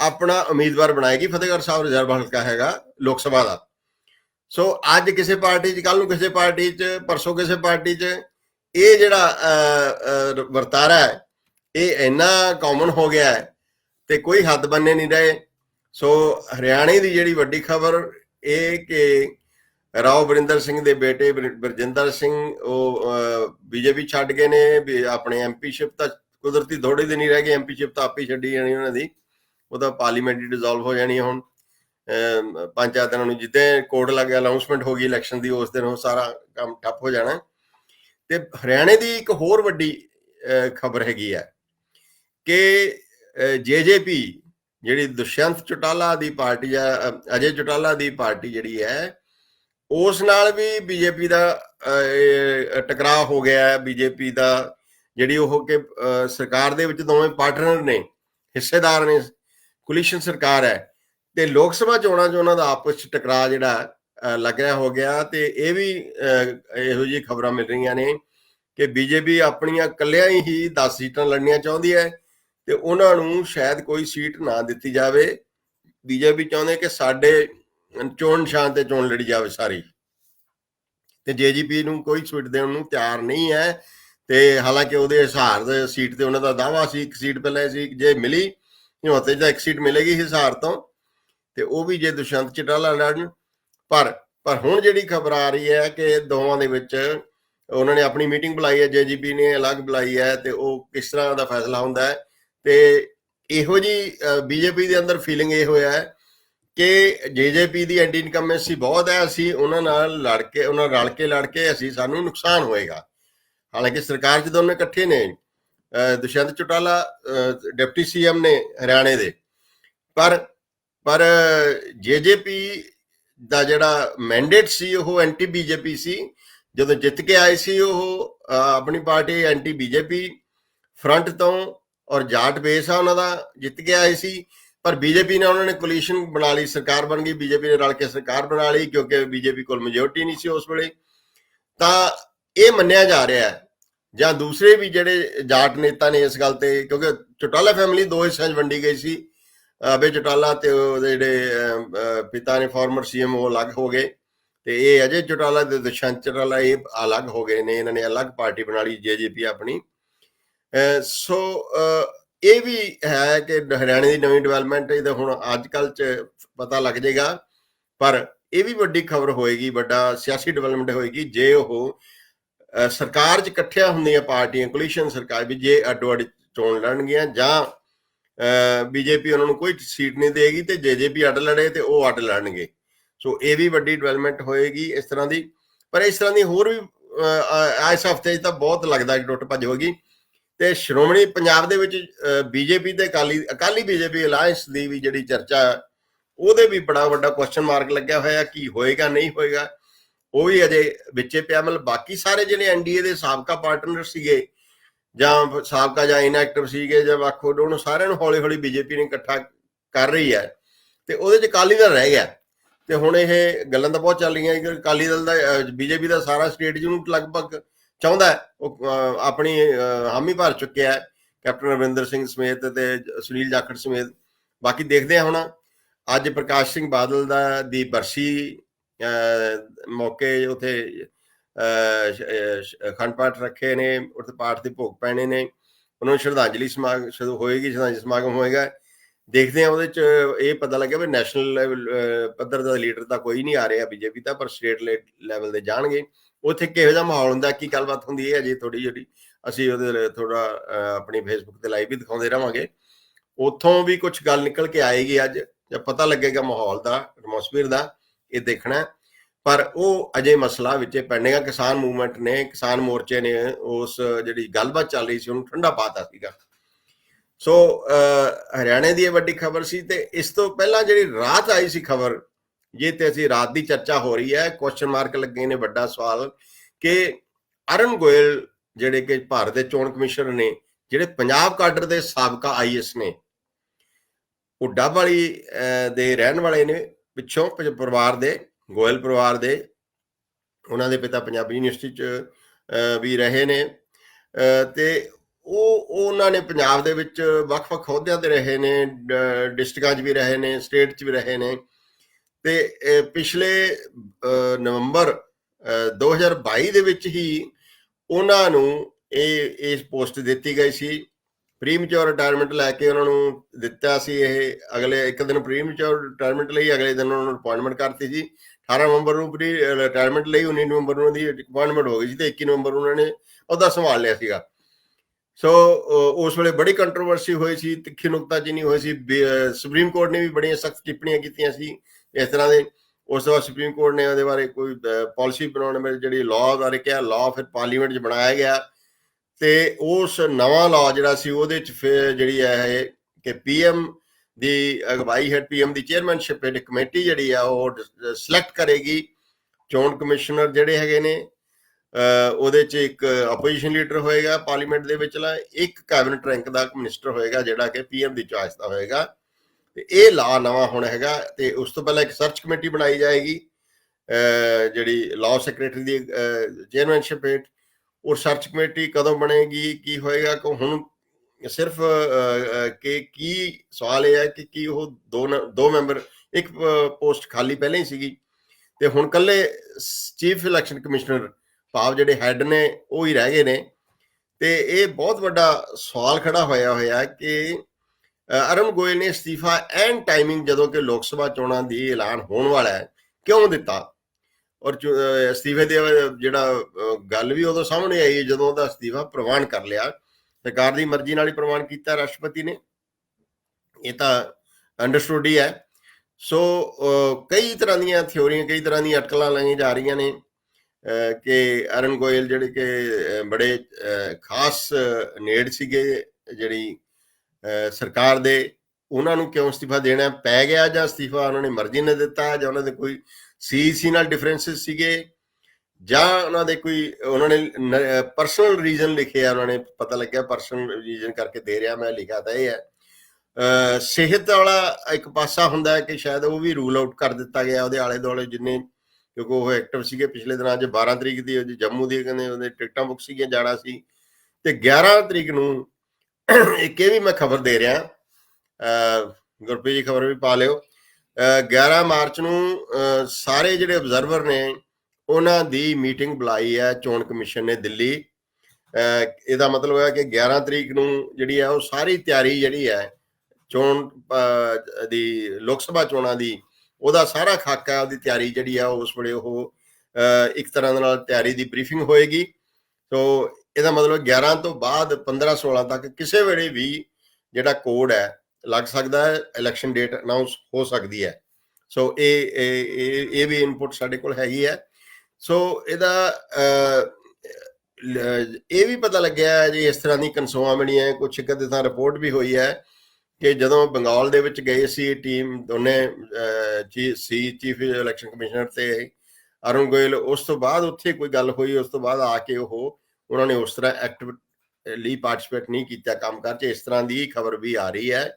ਆਪਣਾ ਉਮੀਦਵਾਰ ਬਣਾਏਗੀ। ਫਤਿਹਗੜ੍ਹ ਸਾਹਿਬ ਰਿਜ਼ਰਵ ਹਲਕਾ ਹੈਗਾ ਲੋਕ ਸਭਾ ਦਾ। ਸੋ ਅੱਜ ਕਿਸੇ ਪਾਰਟੀ 'ਚ ਕੱਲ ਨੂੰ ਕਿਸੇ ਪਾਰਟੀ 'ਚ, ਪਰਸੋਂ ਕਿਸੇ ਪਾਰਟੀ 'ਚ ਇਹ ਜਿਹੜਾ ਵਰਤਾਰਾ ਹੈ, ਇਹ ਇੰਨਾ ਕਾਮਨ ਹੋ ਗਿਆ ਹੈ ਤੇ ਕੋਈ ਹੱਦ ਬੰਨੇ ਨਹੀਂ ਰਹੇ। ਸੋ ਹਰਿਆਣੇ ਦੀ ਜਿਹੜੀ ਵੱਡੀ ਖਬਰ ਇਹ ਕਿ ਰਾਓ ਵਰਿੰਦਰ ਸਿੰਘ ਦੇ ਬੇਟੇ ਬਰਜਿੰਦਰ ਸਿੰਘ ਉਹ ਬੀਜੇਪੀ ਛੱਡ ਗਏ ਨੇ, ਵੀ ਆਪਣੇ ਐਮਪੀਸ਼ਿਪ ਤਾਂ ਕੁਦਰਤੀ ਥੋੜੇ ਦਿਨ ਹੀ ਰਹਿ ਗਏ ਐਮਪੀਸ਼ਿਪ ਤਾਂ ਆਪੇ ਛੱਡੀ ਜਾਣੀ ਉਹਨਾਂ ਦੀ। ਉਹਦਾ ਪਾਰਲੀਮੈਂਟ ਹੀ ਡਿਸੋਲਵ ਹੋ ਜਾਣੀ ਹੈ ਹੁਣ। ਪੰਜ ਚਾਰ ਦਿਨਾਂ ਨੂੰ ਜਿੱਦਾਂ ਕੋਡ ਲੱਗ ਗਿਆ ਅਨਾਉਂਸਮੈਂਟ ਹੋ ਗਈ ਇਲੈਕਸ਼ਨ ਦੀ, ਉਸ ਦਿਨ ਉਹ ਸਾਰਾ ਕੰਮ ਠੱਪ ਹੋ ਜਾਣਾ। ਤੇ ਹਰਿਆਣੇ ਦੀ ਇੱਕ ਹੋਰ ਵੱਡੀ ਖਬਰ ਹੈਗੀ ਹੈ ਕਿ ਜੇਜੇਪੀ ਜਿਹੜੀ ਦੁਸ਼ਯੰਤ ਚੋਟਾਲਾ ਦੀ ਪਾਰਟੀ ਆ ਅਜੇ ਚੋਟਾਲਾ ਦੀ ਪਾਰਟੀ ਜਿਹੜੀ ਹੈ ਉਸ ਨਾਲ ਵੀ ਬੀਜੇਪੀ ਦਾ ਅ, ਇਹ ਟਕਰਾਅ ਹੋ ਗਿਆ ਹੈ। ਬੀਜੇਪੀ ਦਾ ਜਿਹੜੀ ਉਹ ਕਿ ਸਰਕਾਰ ਦੇ ਵਿੱਚ ਦੋਵੇਂ ਪਾਰਟਨਰ ਨੇ ਹਿੱਸੇਦਾਰ ਨੇ ਕੋਲੀਸ਼ਨ ਸਰਕਾਰ ਹੈ। ਤੇ ਲੋਕ ਸਭਾ ਚੋਣਾਂ 'ਚ ਉਹਨਾਂ ਦਾ ਆਪਸ 'ਚ ਟਕਰਾਅ ਜਿਹੜਾ ਲੱਗ ਰਿਹਾ ਹੋ ਗਿਆ। ਤੇ ਇਹ ਵੀ ਇਹੋ ਜਿਹੀ ਖਬਰਾਂ ਮਿਲ ਰਹੀਆਂ ਨੇ ਕਿ ਬੀਜੇਪੀ ਆਪਣੀਆਂ ਕੱਲਿਆਂ ਹੀ 10 ਸੀਟਾਂ ਲੜਨੀਆਂ ਚਾਹੁੰਦੀ ਹੈ। ਤੇ ਉਹਨਾਂ ਨੂੰ ਸ਼ਾਇਦ ਕੋਈ ਸੀਟ ਨਾ ਦਿੱਤੀ ਜਾਵੇ। ਬੀਜੇਪੀ ਚਾਹੁੰਦੇ ਕਿ ਸਾਡੇ ਚੋਣ ਨਿਸ਼ਾਨ ਤੇ ਚੋਣ ਲੜੀ ਜਾਵੇ ਸਾਰੀ। ਤੇ ਜੇਜੀਪੀ ਨੂੰ ਕੋਈ ਸੀਟ ਦੇਣ ਨੂੰ ਤਿਆਰ ਨਹੀਂ ਹੈ ਤੇ ਹਾਲਾਂਕਿ ਉਹਦੇ ਹਿਸਾਰ ਦੇ ਸੀਟ ਤੇ ਉਹਨਾਂ ਦਾ ਦਾਵਾ ਸੀ, ਇੱਕ ਸੀਟ ਪਹਿਲਾਂ ਸੀ ਜੇ ਮਿਲੀ ਹਿਮਾਚਲ ਦਾ ਇੱਕ ਸੀਟ ਮਿਲੇਗੀ ਹਿਸਾਰ ਤੋਂ। ਤੇ ਉਹ ਵੀ ਜੇ ਦੁਸ਼ਯੰਤ ਚਟਾਲਾ ਲੜਨ, ਪਰ ਪਰ ਹੁਣ ਜਿਹੜੀ ਖਬਰ ਆ ਰਹੀ ਹੈ ਕਿ ਦੋਵਾਂ ਦੇ ਵਿੱਚ ਉਹਨਾਂ ਨੇ ਆਪਣੀ ਮੀਟਿੰਗ ਬੁਲਾਈ ਹੈ, ਜੇਜੀਪੀ ਨੇ ਅਲੱਗ ਬੁਲਾਈ ਹੈ ਤੇ ਉਹ ਕਿਸ ਤਰ੍ਹਾਂ ਦਾ ਫੈਸਲਾ ਹੁੰਦਾ ਹੈ ਤੇ ਇਹੋ ਜੀ ਬੀਜੇਪੀ ਦੇ ਅੰਦਰ ਫੀਲਿੰਗ ਇਹ ਹੋਇਆ ਹੈ ਕਿ ਜੇਜੇਪੀ ਦੀ ਐਂਟੀ ਇਨਕਮੈਂਸੀ ਬਹੁਤ ਹੈ, ਅਸੀਂ ਉਹਨਾਂ ਨਾਲ ਲੜ ਕੇ, ਉਹਨਾਂ ਨਾਲ ਰਲ ਕੇ ਲੜ ਕੇ ਅਸੀਂ, ਸਾਨੂੰ ਨੁਕਸਾਨ ਹੋਏਗਾ। ਹਾਲਾਂਕਿ ਸਰਕਾਰ 'ਚ ਦੋਨੇ ਇਕੱਠੇ ਨੇ ਦੁਸ਼ਯੰਤ ਚੋਟਾਲਾ ਅਹ ਡਿਪਟੀ ਸੀਐਮ ਨੇ ਹਰਿਆਣੇ ਦੇ, ਪਰ ਪਰ ਜੇਜੇਪੀ ਦਾ ਜਿਹੜਾ ਮੈਂਡੇਟ ਸੀ, ਉਹ ਐਂਟੀ ਬੀਜੇਪੀ ਸੀ। ਜਦੋਂ ਜਿੱਤ ਕੇ ਆਏ ਸੀ ਉਹ ਆਪਣੀ ਪਾਰਟੀ ਐਂਟੀ ਬੀਜੇਪੀ ਫਰੰਟ ਤੋਂ ਔਰ ਜਾਟ ਬੇਸ ਆ ਉਹਨਾਂ ਦਾ, ਜਿੱਤ ਗਿਆ ਆਏ ਸੀ। ਪਰ ਬੀਜੇਪੀ ਨੇ ਉਹਨਾਂ ਨੇ ਕੋਲੀਸ਼ਨ ਬਣਾ ਲਈ, ਸਰਕਾਰ ਬਣ ਗਈ। ਬੀਜੇਪੀ ਨੇ ਰਲ ਕੇ ਸਰਕਾਰ ਬਣਾ ਲਈ, ਕਿਉਂਕਿ ਬੀਜੇਪੀ ਕੋਲ ਮੈਜੋਰਟੀ ਨਹੀਂ ਸੀ ਉਸ ਵੇਲੇ। ਤਾਂ ਇਹ ਮੰਨਿਆ ਜਾ ਰਿਹਾ ਹੈ। ਜਾਂ ਦੂਸਰੇ ਵੀ ਜਿਹੜੇ ਜਾਟ ਨੇਤਾ ਨੇ ਇਸ ਗੱਲ ਤੇ, ਕਿਉਂਕਿ ਚੋਟਾਲਾ ਫੈਮਿਲੀ ਦੋ ਹਿੱਸਿਆਂ 'ਚ ਵੰਡੀ ਗਈ ਸੀ। ਅਬੇ ਚੋਟਾਲਾ ਤੇ ਉਹਦੇ ਜਿਹੜੇ ਪਿਤਾ ਨੇ ਫਾਰਮਰ ਸੀਐਮ ਉਹ ਅਲੱਗ ਹੋ ਗਏ। ਤੇ ਇਹ ਅਜੇ ਚੋਟਾਲਾ ਤੇ ਦੁਸ਼ਯੰਤ ਚੋਟਾਲਾ ਇਹ ਅਲੱਗ ਹੋ ਗਏ ਨੇ। ਇਹਨਾਂ ਨੇ ਅਲੱਗ ਪਾਰਟੀ ਬਣਾ ਲਈ ਜੇਜੇਪੀ ਆਪਣੀ। ਸੋ ਇਹ ਵੀ ਹੈ ਕਿ ਹਰਿਆਣੇ ਦੀ ਨਵੀਂ ਡਿਵੈਲਪਮੈਂਟ ਇਹਦਾ ਹੁਣ ਅੱਜ ਕੱਲ ਚ ਪਤਾ ਲੱਗ ਜਾਏਗਾ, ਪਰ ਇਹ ਵੀ ਵੱਡੀ ਖਬਰ ਹੋਏਗੀ, ਵੱਡਾ ਸਿਆਸੀ ਡਿਵੈਲਪਮੈਂਟ ਹੋਏਗੀ, ਜੇ ਉਹ ਸਰਕਾਰ 'ਚ ਇਕੱਠਿਆਂ ਹੁੰਦੀਆਂ ਪਾਰਟੀਆਂ ਕੋਲੀਸ਼ਨ ਸਰਕਾਰ ਵੀ ਜੇ ਅੱਡੋ ਅੱਡ ਚੋਣ ਲੜਨਗੀਆਂ, ਜਾਂ ਬੀਜੇਪੀ ਉਹਨਾਂ ਨੂੰ ਕੋਈ ਸੀਟ ਨਹੀਂ ਦੇਗੀ ਤੇ ਜੇਜੇਪੀ ਅੱਡ ਲੜੇ ਤੇ ਉਹ ਅੱਡ ਲੜਨਗੇ। ਸੋ ਇਹ ਵੀ ਵੱਡੀ ਡਿਵੈਲਪਮੈਂਟ ਹੋਏਗੀ ਇਸ ਤਰ੍ਹਾਂ ਦੀ, ਪਰ ਇਸ ਤਰ੍ਹਾਂ ਦੀ ਹੋਰ ਵੀ ਇਸ ਹਫ਼ਤੇ 'ਚ ਤਾਂ ਬਹੁਤ ਲੱਗਦਾ ਕਿ ਟੁੱਟ ਭੱਜ ਹੋਗੀ ਤੇ ਸ਼੍ਰੋਮਣੀ ਪੰਜਾਬ ਦੇ ਵਿੱਚ ਬੀਜੇਪੀ ਤੇ ਅਕਾਲੀ ਅਕਾਲੀ ਬੀਜੇਪੀ ਅਲਾਈਅੰਸ ਦੀ ਵੀ ਜਿਹੜੀ ਚਰਚਾ ਉਹਦੇ ਵੀ ਬੜਾ ਵੱਡਾ ਕੁਐਸਚਨ ਮਾਰਕ ਲੱਗਿਆ ਹੋਇਆ ਕੀ ਹੋਏਗਾ, ਨਹੀਂ ਹੋਏਗਾ। ਉਹ ਵੀ ਅਜੇ ਵਿੱਚੇ ਪਿਆ, ਮਤਲਬ ਬਾਕੀ ਸਾਰੇ ਜਿਹੜੇ ਐਨਡੀਏ ਦੇ ਸਾਬਕਾ ਪਾਰਟਨਰ ਸੀਗੇ, ਜਾਂ ਸਾਬਕਾ ਜਾਂ ਇਨਐਕਟਿਵ ਸੀਗੇ, ਜਾਂ ਵੱਖੋ ਦੋਨੋਂ ਸਾਰਿਆਂ ਨੂੰ ਹੌਲੀ ਹੌਲੀ ਬੀਜੇਪੀ ਨੇ ਇਕੱਠਾ ਕਰ ਰਹੀ ਹੈ। ਤੇ ਉਹਦੇ ਚ ਅਕਾਲੀ ਦਲ ਰਹਿ ਗਿਆ। ਤੇ ਹੁਣ ਇਹ ਗੱਲਾਂ ਤਾਂ ਬਹੁਤ ਚੱਲ ਰਹੀਆਂ ਕਿ ਅਕਾਲੀ ਦਲ ਦਾ ਬੀਜੇਪੀ ਦਾ ਸਾਰਾ ਸਟੇਟ ਜਿਹਨੂੰ ਲਗਭਗ ਚਾਹੁੰਦਾ ਉਹ ਆਪਣੀ ਹਾਮੀ ਭਰ ਚੁੱਕਿਆ ਹੈ ਕੈਪਟਨ ਅਮਰਿੰਦਰ ਸਿੰਘ ਸਮੇਤ ਤੇ ਸੁਨੀਲ ਜਾਖੜ ਸਮੇਤ। ਬਾਕੀ ਦੇਖਦੇ ਹਾਂ ਹੁਣ, ਅੱਜ ਪ੍ਰਕਾਸ਼ ਸਿੰਘ ਬਾਦਲ ਦਾ ਦੀ ਬਰਸੀ ਮੌਕੇ ਉਥੇ ਅਖੰਡ ਪਾਠ ਰੱਖੇ ਨੇ, ਉੱਥੇ ਪਾਠ ਦੇ ਭੋਗ ਪੈਣੇ ਨੇ, ਉਹਨਾਂ ਨੂੰ ਸ਼ਰਧਾਂਜਲੀ ਸਮਾਗਮ ਸ਼ੁਰੂ ਹੋਏਗੀ, ਸ਼ਰਧਾਂਜਲੀ ਸਮਾਗਮ ਹੋਏਗਾ। ਦੇਖਦੇ ਹਾਂ ਉਹਦੇ ਚ ਇਹ ਪਤਾ ਲੱਗਿਆ ਵੀ ਨੈਸ਼ਨਲ ਲੈਵਲ ਪੱਧਰ ਦਾ ਲੀਡਰ ਤਾਂ ਕੋਈ ਨਹੀਂ ਆ ਰਿਹਾ, ਬੀਜੇਪੀ ਦਾ ਪਰ ਸਟੇਟ ਲੈਵਲ ਦੇ ਜਾਣਗੇ। ਉੱਥੇ ਕਿਹੋ ਜਿਹਾ ਮਾਹੌਲ ਹੁੰਦਾ, ਕੀ ਗੱਲਬਾਤ ਹੁੰਦੀ ਹੈ ਅਜੇ ਥੋੜੀ ਜਿਹੜੀ ਅਸੀਂ ਉਹਦੇ ਥੋੜਾ ਆਪਣੀ ਫੇਸਬੁੱਕ ਤੇ ਲਾਈਵ ਵੀ ਦਿਖਾਉਂਦੇ ਰਵਾਂਗੇ ਉੱਥੋਂ ਵੀ ਕੁਝ ਗੱਲ ਨਿਕਲ ਕੇ ਆਏਗੀ ਅੱਜ ਜਦ ਪਤਾ ਲੱਗੇਗਾ ਮਾਹੌਲ ਦਾ ਐਟਮੋਸਫੀਅਰ ਦਾ, ਇਹ ਦੇਖਣਾ ਪਰ ਉਹ ਅਜੇ ਮਸਲਾ ਵਿੱਚ ਪੈਂਡਿੰਗ ਕਿਸਾਨ ਮੂਵਮੈਂਟ ਨੇ, ਕਿਸਾਨ ਮੋਰਚੇ ਨੇ ਉਸ ਜਿਹੜੀ ਗੱਲਬਾਤ ਚੱਲ ਰਹੀ ਸੀ, ਉਹਨੂੰ ਠੰਡਾ ਪਾਤਾ ਸੀਗਾ। ਸੋ ਹਰਿਆਣੇ ਦੀ ਇਹ ਵੱਡੀ ਖਬਰ ਸੀ ਤੇ ਇਸ ਤੋਂ ਪਹਿਲਾਂ ਜਿਹੜੀ ਰਾਤ ਆਈ ਸੀ ਖਬਰ ਜੇ ਤੇ ਅਸੀਂ ਰਾਤ ਦੀ ਚਰਚਾ ਹੋ ਰਹੀ ਹੈ ਕੁਐਸਚਨ ਮਾਰਕ ਲੱਗੇ ਨੇ ਵੱਡਾ ਸਵਾਲ ਕਿ ਅਰਨ ਗੋਇਲ ਜਿਹੜੇ ਕਿ ਭਾਰਤ ਦੇ ਚੋਣ ਕਮਿਸ਼ਨਰ ਨੇ ਜਿਹੜੇ ਪੰਜਾਬ ਕਾਡਰ ਦੇ ਸਾਬਕਾ ਆਈਐਸ ਨੇ ਉਹ ਡੱਬ ਵਾਲੀ ਦੇ ਰਹਿਣ ਵਾਲੇ ਨੇ ਪਿੱਛੋਂ ਪ- ਪਰਿਵਾਰ ਦੇ ਗੋਇਲ ਪਰਿਵਾਰ ਦੇ ਉਹਨਾਂ ਦੇ ਪਿਤਾ ਪੰਜਾਬੀ ਯੂਨੀਵਰਸਿਟੀ ਚ ਵੀ ਰਹੇ ਨੇ ਅਹ, ਤੇ ਉਹ ਉਹਨਾਂ ਨੇ ਪੰਜਾਬ ਦੇ ਵਿੱਚ ਵੱਖ-ਵੱਖ ਅਹੁਦਿਆਂ ਤੇ ਰਹੇ ਨੇ ਡ- ਡਿਸਟ੍ਰਿਕਟਾਂ 'ਚ ਵੀ ਰਹੇ ਨੇ ਸਟੇਟ 'ਚ ਵੀ ਰਹੇ ਨੇ ਤੇ ਪਿਛਲੇ ਅਹ, ਨਵੰਬਰ ਅਹ, 2022 ਦੇ ਵਿੱਚ ਹੀ ਉਹਨਾਂ ਨੂੰ ਇਹ ਇਸ ਪੋਸਟ ਦਿੱਤੀ ਗਈ ਸੀ। ਪ੍ਰੀਮਚੋਰ ਰਿਟਾਇਰਮੈਂਟ ਲੈ ਕੇ ਉਹਨਾਂ ਨੂੰ ਦਿੱਤਾ ਸੀ ਇਹ ਅਗਲੇ ਇੱਕ ਦਿਨ ਪ੍ਰੀਮੈਚੁਰ ਰਿਟਾਇਰਮੈਂਟ ਲਈ ਅਗਲੇ ਦਿਨ ਉਹਨਾਂ ਨੂੰ ਅਪਾਇੰਟਮੈਂਟ ਕਰਤੀ ਸੀ 18 ਨਵੰਬਰ ਨੂੰ ਪ੍ਰੀ ਰਿਟਾਇਰਮੈਂਟ ਲਈ 19 ਨਵੰਬਰ ਨੂੰ ਦੀ ਅਪਾਇੰਟਮੈਂਟ ਹੋ ਗਈ ਸੀ ਤੇ 21 ਨਵੰਬਰ ਨੂੰ ਉਹਨਾਂ ਨੇ ਉਹਦਾ ਸੰਭਾਲ ਲਿਆ ਸੀਗਾ। ਸੋ ਉਸ ਵੇਲੇ ਬੜੀ ਕੰਟਰੋਵਰਸੀ ਹੋਈ ਸੀ ਤਿੱਖੀ ਨੁਕਤਾਚੀਨੀ ਹੋਈ ਸੀ ਬੇ- ਸੁਪਰੀਮ ਕੋਰਟ ਨੇ ਵੀ ਬੜੀਆਂ ਸਖਤ ਟਿੱਪਣੀਆਂ ਕੀਤੀਆਂ ਸੀ। ਇਸ ਤਰ੍ਹਾਂ ਦੇ, ਉਸ ਤੋਂ ਬਾਅਦ ਸੁਪਰੀਮ ਕੋਰਟ ਨੇ ਉਹਦੇ ਬਾਰੇ ਕੋਈ ਪਾਲਿਸੀ ਬਣਾਉਣ ਬਾਰੇ ਜਿਹੜੀ ਲਾਅ ਬਾਰੇ ਕਿਹਾ ਲਾਅ ਫਿਰ ਪਾਰਲੀਮੈਂਟ 'ਚ ਬਣਾਇਆ ਗਿਆ। ਤੇ ਉਸ ਨਵਾਂ ਲਾਅ ਜਿਹੜਾ ਸੀ, ਉਹਦੇ 'ਚ ਫਿਰ ਜਿਹੜੀ ਹੈ ਇਹ ਕਿ ਪੀਐਮ ਦੀ ਅਗਵਾਈ ਹੈਡ ਪੀਐਮ ਦੀ ਚੇਅਰਮੈਨਸ਼ਿਪ ਹੈਡ ਕਮੇਟੀ ਜਿਹੜੀ ਆ, ਉਹ ਸਿਲੈਕਟ ਕਰੇਗੀ। ਚੋਣ ਕਮਿਸ਼ਨਰ ਜਿਹੜੇ ਹੈਗੇ ਨੇ ਉਹਦੇ 'ਚ ਇੱਕ ਆਪੋਜੀਸ਼ਨ ਲੀਡਰ ਹੋਏਗਾ ਪਾਰਲੀਮੈਂਟ ਦੇ ਵਿਚਲਾ ਇੱਕ ਕੈਬਨਿਟ ਰੈਂਕ ਦਾ ਮਿਨਿਸਟਰ ਹੋਏਗਾ ਜਿਹੜਾ ਕਿ ਪੀਐਮ ਦੀ ਚੋਇਸ ਦਾ ਹੋਏਗਾ। ਤੇ ਇਹ ਲਾ ਨਵਾਂ ਹੁਣ ਹੈਗਾ ਤੇ ਉਸ ਤੋਂ ਪਹਿਲਾਂ ਇੱਕ ਸਰਚ ਕਮੇਟੀ ਬਣਾਈ ਜਾਏਗੀ ਜਿਹੜੀ ਲਾਅ ਸੈਕਟਰੀ ਦੀ ਚੇਅਰਮੈਨਸ਼ਿਪ ਹੇਠ। ਉਹ ਸਰਚ ਕਮੇਟੀ ਕਦੋਂ ਬਣੇਗੀ, ਕੀ ਹੋਏਗਾ ਕਿ ਹੁਣ ਸਿਰਫ ਕਿ ਕੀ ਸਵਾਲ ਇਹ ਹੈ ਕਿ ਕੀ ਉਹ ਦੋ ਨ- ਦੋ ਮੈਂਬਰ ਇੱਕ ਪੋਸਟ ਖਾਲੀ ਪਹਿਲਾਂ ਹੀ ਸੀਗੀ। ਤੇ ਹੁਣ ਕੱਲੇ ਚੀਫ ਇਲੈਕਸ਼ਨ ਕਮਿਸ਼ਨਰ ਭਾਵ ਜਿਹੜੇ ਹੈੱਡ ਨੇ, ਉਹ ਹੀ ਰਹਿ ਗਏ ਨੇ। ਤੇ ਇਹ ਬਹੁਤ ਵੱਡਾ ਸਵਾਲ ਖੜਾ ਹੋਇਆ ਹੋਇਆ ਕਿ ਅ, ਅਰੁਣ ਗੋਇਲ ਨੇ ਅਸਤੀਫਾ ਐਨ ਟਾਈਮਿੰਗ ਜਦੋਂ ਕਿ ਲੋਕ ਸਭਾ ਚੋਣਾਂ ਦੀ ਐਲਾਨ ਹੋਣ ਵਾਲਾ ਹੈ ਕਿਉਂ ਦਿੱਤਾ? ਔਰ ਜੋ, ਅਸਤੀਫੇ ਦੇ ਜਿਹੜਾ ਗੱਲ ਵੀ ਉਦੋਂ ਸਾਹਮਣੇ ਆਈ ਜਦੋਂ ਉਹਦਾ ਅਸਤੀਫਾ ਪ੍ਰਵਾਨ ਕਰ ਲਿਆ। ਸਰਕਾਰ ਦੀ ਮਰਜ਼ੀ ਨਾਲ ਹੀ ਪ੍ਰਵਾਨ ਕੀਤਾ ਰਾਸ਼ਟਰਪਤੀ ਨੇ। ਇਹ ਤਾਂ ਅੰਡਰਸਟੂਡ ਹੀ ਹੈ। ਸੋ ਕਈ ਤਰ੍ਹਾਂ ਦੀਆਂ ਥਿਉਰੀਆਂ ਕਈ ਤਰ੍ਹਾਂ ਦੀਆਂ ਅਟਕਲਾਂ ਲਾਈਆਂ ਜਾ ਰਹੀਆਂ ਨੇ ਕਿ ਅਰੁਣ ਗੋਇਲ ਜਿਹੜੇ ਕਿ ਬੜੇ ਖਾਸ ਨੇੜ ਸੀਗੇ ਜਿਹੜੀ ਸਰਕਾਰ ਦੇ ਉਹਨਾਂ ਨੂੰ ਕਿਉਂ ਅਸਤੀਫਾ ਦੇਣਾ ਪੈ ਗਿਆ ਜਾਂ ਅਸਤੀਫਾ ਉਹਨਾਂ ਨੇ ਮਰਜ਼ੀ ਨਾਲ ਦਿੱਤਾ ਜਾਂ ਉਹਨਾਂ ਦੇ ਕੋਈ ਸੀਸੀ ਨਾਲ ਡਿਫਰੈਂਸਸ ਸੀਗੇ ਜਾਂ ਉਹਨਾਂ ਦੇ ਕੋਈ ਉਹਨਾਂ ਨੇ ਪਰਸਨਲ ਰੀਜ਼ਨ ਲਿਖਿਆ, ਉਹਨਾਂ ਨੇ ਪਤਾ ਲੱਗਿਆ ਪਰਸਨਲ ਰੀਜ਼ਨ ਕਰਕੇ ਦੇ ਰਿਹਾ, ਮੈਂ ਲਿਖਿਆ ਤਾਂ ਇਹ ਹੈ। ਸਿਹਤ ਵਾਲਾ ਇੱਕ ਪਾਸਾ ਹੁੰਦਾ ਹੈ ਕਿ ਸ਼ਾਇਦ ਉਹ ਵੀ ਰੂਲ ਆਊਟ ਕਰ ਦਿੱਤਾ ਗਿਆ ਉਹਦੇ ਆਲੇ ਦੁਆਲੇ ਜਿੰਨੇ, ਕਿਉਂਕਿ ਉਹ ਐਕਟਿਵ ਸੀਗੇ ਪਿਛਲੇ ਦਿਨਾਂ 'ਚ 12 ਤਰੀਕ ਦੀ, ਉਹ ਜੰਮੂ ਦੀ ਕਹਿੰਦੇ ਉਹਦੇ ਟਿਕਟਾਂ ਬੁੱਕ ਸੀਗੀਆਂ, ਜਾਣਾ ਸੀ। ਤੇ 11 ਤਰੀਕ ਨੂੰ ਇੱਕ ਇਹ ਵੀ ਮੈਂ ਖਬਰ ਦੇ ਰਿਹਾ ਗੁਰਪ੍ਰੀਤ ਜੀ ਖਬਰ ਵੀ ਪਾ ਲਿਓ। ਅ, 11 ਮਾਰਚ ਨੂੰ ਸਾਰੇ ਜਿਹੜੇ ਅਬਜ਼ਰਵਰ ਨੇ ਉਹਨਾਂ ਦੀ ਮੀਟਿੰਗ ਬੁਲਾਈ ਹੈ ਚੋਣ ਕਮਿਸ਼ਨ ਨੇ ਦਿੱਲੀ। ਇਹਦਾ ਮਤਲਬ ਹੈ ਕਿ 11 ਤਰੀਕ ਨੂੰ ਜਿਹੜੀ ਹੈ ਉਹ ਸਾਰੀ ਤਿਆਰੀ ਜਿਹੜੀ ਹੈ ਚੋਣ ਦੀ ਲੋਕ ਸਭਾ ਚੋਣਾਂ ਦੀ ਉਹਦਾ ਸਾਰਾ ਖਾਕਾ ਉਹਦੀ ਤਿਆਰੀ ਜਿਹੜੀ ਆ ਉਸ ਵੇਲੇ ਉਹ ਇੱਕ ਤਰ੍ਹਾਂ ਦੇ ਨਾਲ ਤਿਆਰੀ ਦੀ ਬਰੀਫਿੰਗ ਹੋਏਗੀ। ਸੋ ਇਹਦਾ ਮਤਲਬ 11 ਤੋਂ ਬਾਅਦ 15 16 ਤੱਕ ਕਿਸੇ ਵੇਲੇ ਵੀ ਜਿਹੜਾ ਕੋਡ ਹੈ, ਲੱਗ ਸਕਦਾ ਹੈ ਇਲੈਕਸ਼ਨ ਡੇਟ ਅਨਾਉਂਸ ਹੋ ਸਕਦੀ ਹੈ। ਸੋ ਇਹ ਇਹ, ਇਹ- ਇਹ ਵੀ ਇਨਪੁਟ ਸਾਡੇ ਕੋਲ ਹੈਗੀ ਹੈ ਸੋ ਇਹਦਾ ਇਹ ਵੀ ਪਤਾ ਲੱਗਿਆ ਜੀ, ਇਸ ਤਰ੍ਹਾਂ ਦੀ ਕਨਸੋਆਂ ਬਣੀਆਂ ਕੁਝ ਇੱਕ ਅੱਧੇ ਥਾਂ ਰਿਪੋਰਟ ਵੀ ਹੋਈ ਹੈ ਕਿ ਜਦੋਂ ਬੰਗਾਲ ਦੇ ਵਿੱਚ ਗਏ ਸੀ ਟੀਮ ਦੋਨੇ ਚੀ ਸੀ ਚੀਫ ਇਲੈਕਸ਼ਨ ਕਮਿਸ਼ਨਰ ਤੇ ਅਰੁਣ ਗੋਇਲ, ਉਸ ਤੋਂ ਬਾਅਦ ਉੱਥੇ ਕੋਈ ਗੱਲ ਹੋਈ, ਉਸ ਤੋਂ ਬਾਅਦ ਆ ਕੇ ਉਹ ਉਹਨਾਂ ਨੇ ਉਸ ਤਰ੍ਹਾਂ ਐਕਟਿਵ ਲਈ ਪਾਰਟਿਸਿਪੇਟ ਨਹੀਂ ਕੀਤਾ ਕੰਮ ਕਰ ਚ, ਇਸ ਤਰ੍ਹਾਂ ਦੀ ਖਬਰ ਵੀ ਆ ਰਹੀ ਹੈ।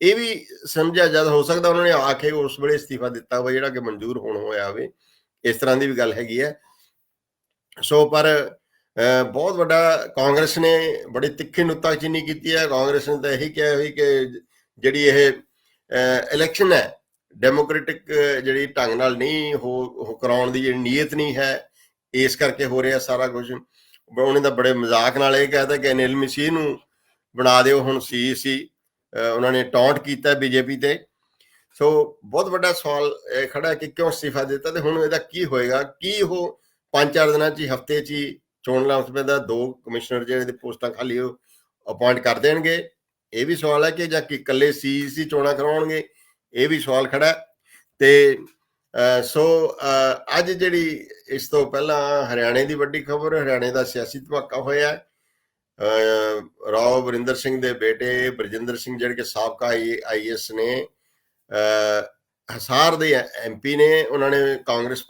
ਇਹ ਵੀ ਸਮਝਿਆ ਜਦ ਹੋ ਸਕਦਾ ਉਹਨਾਂ ਨੇ ਆ ਕੇ ਉਸ ਵੇਲੇ ਅਸਤੀਫਾ ਦਿੱਤਾ ਹੋਵੇ, ਜਿਹੜਾ ਕਿ ਮਨਜ਼ੂਰ ਹੋਣ ਹੋਇਆ ਹੋਵੇ। ਇਸ ਤਰ੍ਹਾਂ ਦੀ ਵੀ ਗੱਲ ਹੈਗੀ ਹੈ। ਸੋ ਪਰ ਬਹੁਤ ਵੱਡਾ ਕਾਂਗਰਸ ਨੇ ਬੜੀ ਤਿੱਖੀ ਨੁਕਤਾਚੀਨੀ ਕੀਤੀ ਹੈ। ਕਾਂਗਰਸ ਨੇ ਤਾਂ ਇਹੀ ਕਿਹਾ ਵੀ ਕਿ ਜਿਹੜੀ ਇਹ ਇਲੈਕਸ਼ਨ ਹੈ ਡੈਮੋਕ੍ਰੈਟਿਕ ਜਿਹੜੀ ਢੰਗ ਨਾਲ ਨਹੀਂ ਹੋ ਕਰਾਉਣ ਦੀ ਜਿਹੜੀ ਨੀਅਤ ਨਹੀਂ ਹੈ, ਇਸ ਕਰਕੇ ਹੋ ਰਿਹਾ ਸਾਰਾ ਕੁਝ। ਉਹਨੇ ਤਾਂ ਬੜੇ ਮਜ਼ਾਕ ਨਾਲ ਇਹ ਕਹਿਤਾ ਕਿ ਅਨਿਲ ਮਸੀਹ ਨੂੰ ਬਣਾ ਦਿਓ ਹੁਣ ਸੀਸੀ ਉਹਨਾਂ ਨੇ ਟੌਂਟ ਕੀਤਾ ਬੀਜੇਪੀ ਤੇ। ਸੋ ਬਹੁਤ ਵੱਡਾ ਸਵਾਲ ਇਹ ਖੜਾ ਕਿ ਕਿਉਂ ਅਸਤੀਫਾ ਦਿੱਤਾ ਤੇ ਹੁਣ ਇਹਦਾ ਕੀ ਹੋਏਗਾ? ਕੀ ਉਹ ਪੰਜ ਚਾਰ ਦਿਨਾਂ 'ਚ ਹੀ, ਹਫ਼ਤੇ 'ਚ ਹੀ ਚੋਣ ਲਾਂਸਮੇ ਦਾ ਦੋ ਕਮਿਸ਼ਨਰ ਜਿਹੜੇ ਦੇ ਪੋਸਟਾਂ ਖਾਲੀ ਉਹ ਅਪਾਇੰਟ ਕਰ ਦੇਣਗੇ? ਇਹ ਵੀ ਸਵਾਲ ਹੈ ਕਿ ਜਾਂ ਕਿ ਇਕੱਲੇ ਸੀਸੀ ਚੋਣਾਂ ਕਰਾਉਣਗੇ? ਇਹ ਵੀ ਸਵਾਲ ਖੜਾ ਹੈ। ਤੇ ਸੋ ਅੱਜ ਜਿਹੜੀ ਇਸ ਤੋਂ ਪਹਿਲਾਂ ਹਰਿਆਣੇ ਦੀ ਵੱਡੀ ਖਬਰ, ਹਰਿਆਣੇ ਦਾ ਸਿਆਸੀ ਧਮਾਕਾ ਹੋਇਆ ਰਾਓ ਵਰਿੰਦਰ ਸਿੰਘ ਦੇ ਬੇਟੇ ਬਰਜਿੰਦਰ ਸਿੰਘ ਜਿਹੜੇ ਕਿ ਸਾਬਕਾ ਆਈਐਸ ਨੇ ਹਸਾਰ ਦੇ ਐਮਪੀ ਨੇ, ਉਹਨਾਂ ਨੇ ਕਾਂਗਰਸ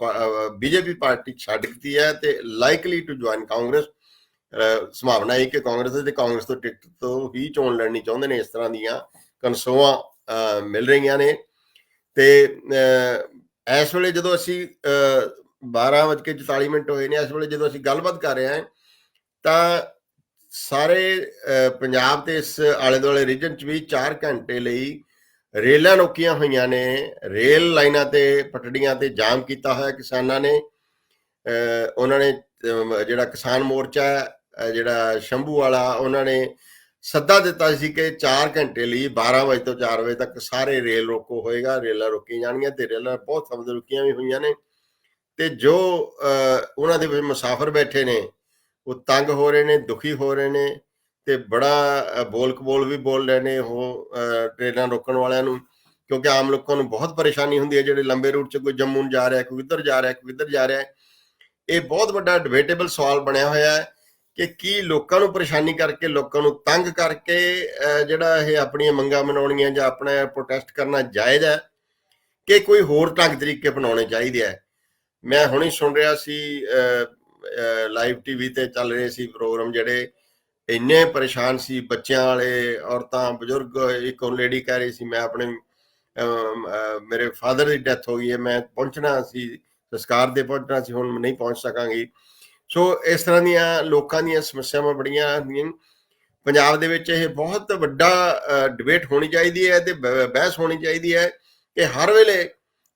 ਬੀਜੇਪੀ ਪਾਰਟੀ ਛੱਡ ਦਿੱਤੀ ਹੈ ਤੇ ਲਾਈਕਲੀ ਟੂ ਜੁਆਇਨ ਕਾਂਗਰਸ। ਸੰਭਾਵਨਾ ਹੈ ਕਿ ਕਾਂਗਰਸ ਤੇ ਕਾਂਗਰਸ ਤੋਂ ਟਿਕਟ ਤੋਂ ਹੀ ਚੋਣ ਲੜਨੀ ਚਾਹੁੰਦੇ ਨੇ, ਇਸ ਤਰ੍ਹਾਂ ਦੀਆਂ ਕਨਸੋਆਂ ਮਿਲ ਰਹੀਆਂ ਨੇ। ਤੇ ਇਸ ਵੇਲੇ ਜਦੋਂ ਅਸੀਂ ਅਹ, 12:44 ਮਿੰਟ ਹੋਏ ਨੇ ਇਸ ਵੇਲੇ ਜਦੋਂ ਅਸੀਂ ਗੱਲਬਾਤ ਕਰ ਰਹੇ ਹਾਂ ਤਾਂ ਸਾਰੇ ਪੰਜਾਬ ਤੇ ਇਸ ਆਲੇ ਦੁਆਲੇ ਰੀਜਨ ਚ ਵੀ 4 ਘੰਟੇ ਲਈ ਰੇਲਾਂ ਰੋਕੀਆਂ ਹੋਈਆਂ ਨੇ। ਰੇਲ ਲਾਈਨਾਂ ਤੇ ਪਟੜੀਆਂ ਤੇ ਜਾਮ ਕੀਤਾ ਹੋਇਆ ਕਿਸਾਨਾਂ ਨੇ। ਉਹਨਾਂ ਨੇ ਜਿਹੜਾ ਕਿਸਾਨ ਮੋਰਚਾ ਜਿਹੜਾ ਸ਼ੰਭੂ ਵਾਲਾ ਉਹਨਾਂ ਨੇ ਸੱਦਾ ਦਿੱਤਾ ਸੀ ਕਿ 4 ਘੰਟੇ ਲਈ 12 ਵਜੇ ਤੋਂ 4 ਵਜੇ ਤੱਕ ਸਾਰੇ ਰੇਲ ਰੋਕੋ ਹੋਏਗਾ ਰੇਲਾਂ ਰੋਕੀਆਂ ਜਾਣਗੀਆਂ ਤੇ ਰੇਲਾਂ ਬਹੁਤ ਸਮਝ ਰੁਕੀਆਂ ਵੀ ਹੋਈਆਂ ਨੇ ਤੇ ਜੋ ਉਹਨਾਂ ਦੇ ਵਿੱਚ ਮੁਸਾਫਰ ਬੈਠੇ ਨੇ ਉਹ ਤੰਗ ਹੋ ਰਹੇ ਨੇ ਦੁਖੀ ਹੋ ਰਹੇ ਨੇ ਤੇ ਬੜਾ ਬੋਲ ਕਬੋਲ ਵੀ ਬੋਲ ਰਹੇ ਨੇ ਉਹ ਅ, ਟ੍ਰੇਨਾਂ ਰੋਕਣ ਵਾਲਿਆਂ ਨੂੰ ਕਿਉਂਕਿ ਆਮ ਲੋਕਾਂ ਨੂੰ ਬਹੁਤ ਪਰੇਸ਼ਾਨੀ ਹੁੰਦੀ ਹੈ ਜਿਹੜੇ ਲੰਬੇ ਰੂਟ 'ਚ ਕੋਈ ਜੰਮੂ ਨੂੰ ਜਾ ਰਿਹਾ ਕੋਈ ਇੱਧਰ ਜਾ ਰਿਹਾ ਕੋਈ ਇੱਧਰ ਜਾ ਰਿਹਾ। ਇਹ ਬਹੁਤ ਵੱਡਾ ਡਿਬੇਟੇਬਲ ਸਵਾਲ ਬਣਿਆ ਹੋਇਆ ਹੈ। ਕਿ ਕੀ ਲੋਕਾਂ ਨੂੰ ਪਰੇਸ਼ਾਨੀ ਕਰਕੇ, ਲੋਕਾਂ ਨੂੰ ਤੰਗ ਕਰਕੇ ਜਿਹੜਾ ਇਹ ਆਪਣੀਆਂ ਮੰਗਾਂ ਮਨਾਉਣੀਆਂ ਜਾਂ ਆਪਣਾ ਪ੍ਰੋਟੈਸਟ ਕਰਨਾ ਜਾਇਜ਼ ਹੈ ਕਿ ਕੋਈ ਹੋਰ ਢੰਗ ਤਰੀਕੇ ਬਣਾਉਣੇ ਚਾਹੀਦੇ ਆ ਮੈਂ ਹੁਣੇ ਸੁਣ ਰਿਹਾ ਸੀ ਲਾਈਵ ਟੀਵੀ ਤੇ ਚੱਲ ਰਹੇ ਸੀ ਪ੍ਰੋਗਰਾਮ ਜਿਹੜੇ ਇੰਨੇ ਪਰੇਸ਼ਾਨ ਸੀ ਬੱਚਿਆਂ ਵਾਲੇ, ਔਰਤਾਂ, ਬਜ਼ੁਰਗ, ਇੱਕ ਉਹ ਲੇਡੀ ਕਹਿ ਰਹੀ ਸੀ, ਮੈਂ ਆਪਣੇ ਮੇਰੇ ਫਾਦਰ ਦੀ ਡੈਥ ਹੋ ਗਈ ਹੈ, ਮੈਂ ਪਹੁੰਚਣਾ ਸੀ, ਸੰਸਕਾਰ ਦੇ ਪਹੁੰਚਣਾ ਸੀ, ਹੁਣ ਨਹੀਂ ਪਹੁੰਚ ਸਕਾਂਗੀ। ਸੋ ਇਸ ਤਰ੍ਹਾਂ ਦੀਆਂ ਲੋਕਾਂ ਦੀਆਂ ਸਮੱਸਿਆਵਾਂ ਬੜੀਆਂ ਹੁੰਦੀਆਂ ਪੰਜਾਬ ਦੇ ਵਿੱਚ ਇਹ ਬਹੁਤ ਵੱਡਾ ਡਿਬੇਟ ਹੋਣੀ ਚਾਹੀਦੀ ਹੈ ਤੇ ਬਹਿਸ ਹੋਣੀ ਚਾਹੀਦੀ ਹੈ ਕਿ ਹਰ ਵੇਲੇ